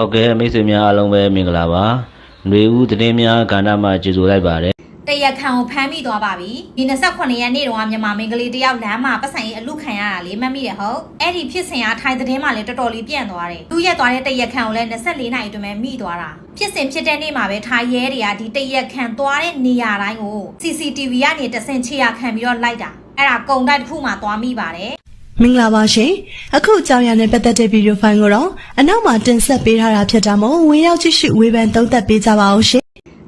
ဟုတ်ကဲ့မိတ်ဆွေများအားလုံးပဲမင်္ဂလာပါຫນွေဦးသတင်းများကဏ္ဍမှာကျေးဇူးလိုက်ပါတယ်တရက်ခံကိုဖမ်းမိသွားပါပြီဒီ28ရက်နေ့တုန်းကမြန်မာမင်္ဂလေးတယောက်လမ်းမှာပတ်စံရေးအလူခံရတာလေးမှတ်မိတယ်ဟုတ်အဲ့ဒီဖြစ်စဉ်ကထိုင်သတင်းမှာလည်းတော်တော်လေးပြန့်သွားတယ်သူရက်သွားတဲ့တရက်ခံကိုလည်း24နာရီအတွင်းမှာမိသွားတာဖြစ်စဉ်ဖြစ်တဲ့နေ့မှာပဲထိုင်ရဲတွေကဒီတရက်ခံသွားတဲ့နေရာတိုင်းကို CCTV ကနေတဆင့်ချေရခံပြီးတော့လိုက်တာအဲ့ဒါကုံတိုက်တစ်ခုမှသွားမိပါတယ် မင်္ဂလာပါရှင်အခုအကြောင်းအရာနဲ့ပတ်သက်တဲ့ဗီဒီယိုဖိုင်ကိုတော့အနောက်မှာတင်ဆက်ပေးထားတာဖြစ်တာမို့ဝင်ရောက်ကြည့်ရှုဝေဖန်သုံးသပ်ပေးကြပါအောင်ရှင်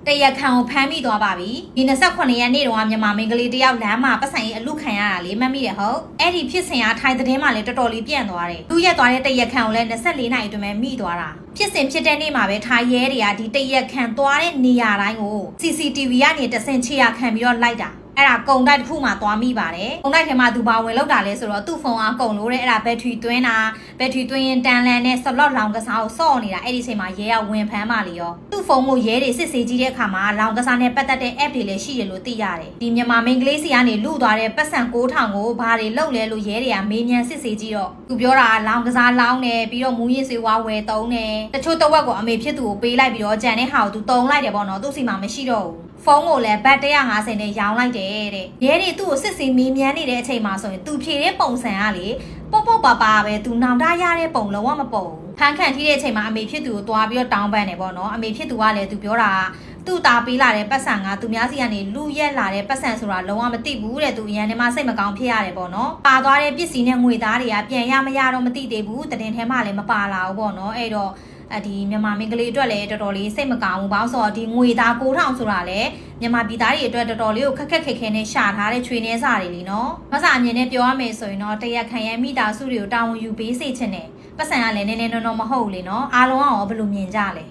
တရက်ခံကိုဖမ်းမိသွားပါပြီဒီ28ရက်နေ့တုန်းကမြန်မာမင်္ဂလေးတယောက်လမ်းမှာပတ်စံရေးအလူခံရတာလေးမှတ်မိတယ်ဟုတ်အဲ့ဒီဖြစ်စဉ်ကထိုင်သတင်းမှာလည်းတော်တော်လေးပြန့်သွားတယ်သူရက်သွားတဲ့တရက်ခံကိုလည်း24နာရီအတွင်းမှာမိသွားတာဖြစ်စဉ်ဖြစ်တဲ့နေ့မှာပဲထိုင်ရဲတွေကဒီတရက်ခံသွားတဲ့နေရာတိုင်းကို CCTV ကနေတဆင့်ချေရခံပြီးတော့လိုက်တာ အဲ့ဒါကုံတိုက်တစ်ခုမှသွားမိပါတယ်။ကုံတိုက်ထဲမှာသူပါဝင်လောက်တာလဲဆိုတော့သူ့ဖုန်းအားကုံလို့တဲ့အဲ့ဒါဘက်ထရီသွင်းတာဘက်ထရီသွင်းရင်တန်လန်နဲ့ slot လောင်ကစားကိုစော့နေတာအဲ့ဒီချိန်မှာရဲကဝင်ဖမ်းမှလေရောသူ့ဖုန်းကိုရဲတွေစစ်ဆေးကြည့်တဲ့အခါမှာလောင်ကစားနဲ့ပတ်သက်တဲ့ app တွေလည်းရှိရလို့သိရတယ်။ဒီမြန်မာမင်္ဂလေးစီကနေလူသွားတဲ့ပတ်စံ6000ကိုဘာတွေလောက်လဲလို့ရဲတွေကမေးမြန်းစစ်ဆေးကြည့်တော့သူပြောတာကလောင်ကစားလောင်းတယ်ပြီးတော့မူရင်းစေဝါဝယ်တုံးတယ်တချို့တော့ဝက်ကိုအမေဖြစ်သူကိုပေးလိုက်ပြီးတော့ကြံတဲ့ဟာကိုသူတုံးလိုက်တယ်ပေါ့နော်သူ့စီမှာမရှိတော့ဘူးဖုန်းကိုလည်းဘတ်150နဲ့ရောင်းလိုက်တယ်တဲ့ရဲတွေသူ့ကိုစစ်စီမေးမြန်းနေတဲ့အချိန်မှာဆိုရင်သူဖြေတဲ့ပုံစံကလေပေါ့ပေါ့ပါပါပဲသူနောင်တရတဲ့ပုံလုံးဝမပုံဘူးဖန်ခန့်ထိတဲ့အချိန်မှာအမေဖြစ်သူကိုတွားပြီးတော့တောင်းပန်တယ်ပေါ့နော်အမေဖြစ်သူကလည်းသူပြောတာကသူ့သားပေးလာတဲ့ပတ်စံကသူများစီကနေလူရက်လာတဲ့ပတ်စံဆိုတာလုံးဝမသိဘူးတဲ့သူအရန်ထဲမှာစိတ်မကောင်းဖြစ်ရတယ်ပေါ့နော်ပါသွားတဲ့ပစ္စည်းနဲ့ငွေသားတွေကပြန်ရမရတော့မသိသေးဘူးတတင်ထဲမှာလည်းမပါလာဘူးပေါ့နော်အဲ့တော့ အဒီမြန်မာမင်္ဂလေးအတွက်လည်းတော်တော်လေးစိတ်မကောင်းဘူးဘာလို့ဆိုတော့ဒီငွေသား9000ဆိုတာလည်းမြန်မာပြည်သားတွေအတွက်တော်တော်လေးကိုခက်ခက်ခဲခဲနဲ့ရှာထားတဲ့ချွေနှဲစာတွေလीနော်မဆာအမြင်နဲ့ပြောရမယ်ဆိုရင်တော့တရက်ခံရမိသားစုတွေကိုတာဝန်ယူပေးစေချင်တယ်ပတ်စံကလည်းနည်းနည်းနော်နော်မဟုတ်ဘူးလीနော်အားလုံးကရောဘယ်လိုမြင်ကြလဲ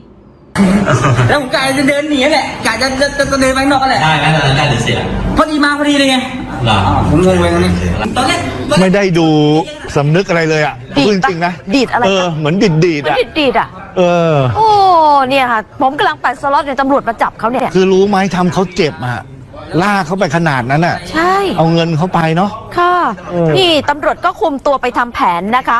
แล้วกายจะเดินหนีแหละกายจะจะจะจะเดินไปนอกแหละ ได้ไหมตอนนั้นได้หรือเสีย พอดีมาพอดีเลยไง เหรอ อ๋อผมงงไปตรงนี้ตอนแรก ไม่ได้ดูสำนึกอะไรเลยอ่ะ ดีดพูดจริงๆนะดีดอะไรเออคะเหมือนดิดดีดมันอะดิดดีดอะ เออ โอ้เนี่ยค่ะ ผมกำลังปัดสล็อตเนี่ยตำรวจมาจับเขาเนี่ย คือรู้ไหมทำเขาเจ็บอะล่ากเขาไปขนาดนั้นอะ ใช่ เอาเงินเขาไปเนาะ ค่ะ เออ นี่ตำรวจก็คุมตัวไปทำแผนนะคะ